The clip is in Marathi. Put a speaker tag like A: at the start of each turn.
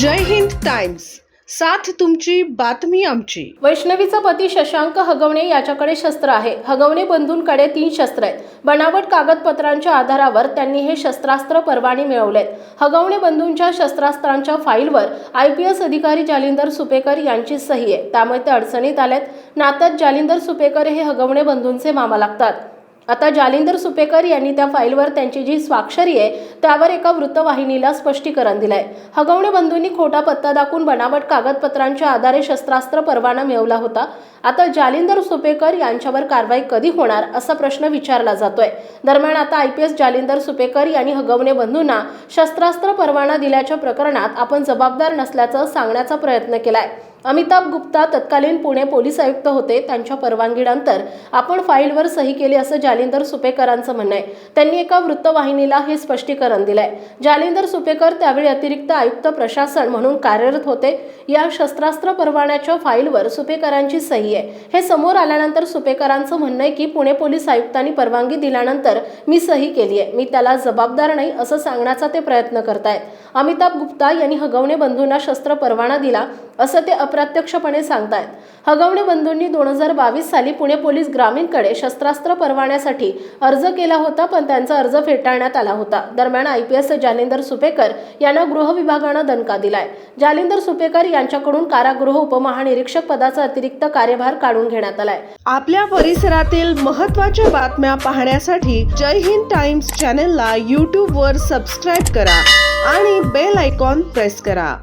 A: जय हिंद टाईम्स साथ तुमची बातमी आमची.
B: वैष्णवीचा पती शशांक हगवणे याच्याकडे शस्त्र आहे. हगवणे बंधूंकडे तीन शस्त्र आहेत. बनावट कागदपत्रांच्या आधारावर त्यांनी हे शस्त्रास्त्र परवाने मिळवलेत. हगवणे बंधूंच्या शस्त्रास्त्रांच्या फाईलवर आय पी एस अधिकारी जालिंदर सुपेकर यांची सही आहे. त्यामुळे ते अडचणीत आलेत. नात्यात जालिंदर सुपेकर हे हगवणे बंधूंचे मामा लागतात. आता जालिंदर सुपेकर यांनी त्या फाईलवर त्यांची जी स्वाक्षरी आहे त्यावर एका वृत्तवाहिनीला स्पष्टीकरण दिलंय. हगवणे बंधूंनी खोटा पत्ता दाखवून बनावट कागदपत्रांच्या आधारे शस्त्रास्त्र परवाना मिळवला होता. आता जालिंदर सुपेकर यांच्यावर कारवाई कधी होणार असा प्रश्न विचारला जातोय. दरम्यान आता I P S Jalindar Supekar यांनी हगवणे बंधूंना शस्त्रास्त्र परवाना दिल्याच्या प्रकरणात आपण जबाबदार नसल्याचं सांगण्याचा प्रयत्न केलाय. अमिताभ गुप्ता तत्कालीन पुणे पोलीस आयुक्त होते. त्यांच्या परवानगीनंतर आपण फाईलवर सही केली असं जालिंदर सुपेकरांचं म्हणणं आहे. त्यांनी एका वृत्तवाहिनीला हे स्पष्टीकरण दिलंय. जालिंदर सुपेकर त्यावेळी अतिरिक्त आयुक्त प्रशासन म्हणून कार्यरत होते. या शस्त्रास्त्र परवान्याच्या फाईलवर सुपेकरांची सही आहे. हे समोर आल्यानंतर सुपेकरांचं म्हणणं आहे की पुणे पोलीस आयुक्तांनी परवानगी दिल्यानंतर मी सही केली आहे. मी त्याला जबाबदार नाही असं सांगण्याचा ते प्रयत्न करतायत. अमिताभ गुप्ता यांनी हगवणे बंधूंना शस्त्र परवाना दिला असं ते अप्रत्यक्षपणे सांगतायत. हगवणे बंधूंनी दोन हजार बावीस साली पुणे पोलीस ग्रामीणकडे शस्त्रास्त्र परवान्यासाठी अर्ज केला होता पण त्यांचा अर्ज फेटाळण्यात आला होता. दरम्यान I P S Jalindar Supekar यांना गृह विभागानं दणका दिलाय. जालिंदर सुपेकर यांच्याकडून कारागृह उपमहानिरीक्षक पदाचा अतिरिक्त कार्यभार काढून घेण्यात आलाय.
A: आपल्या परिसरातील महत्त्वाच्या बातम्या पाहण्यासाठी जय हिंद टाइम्स चॅनलला यूट्यूबवर सबस्क्राईब करा आणि बेल आयकॉन प्रेस करा.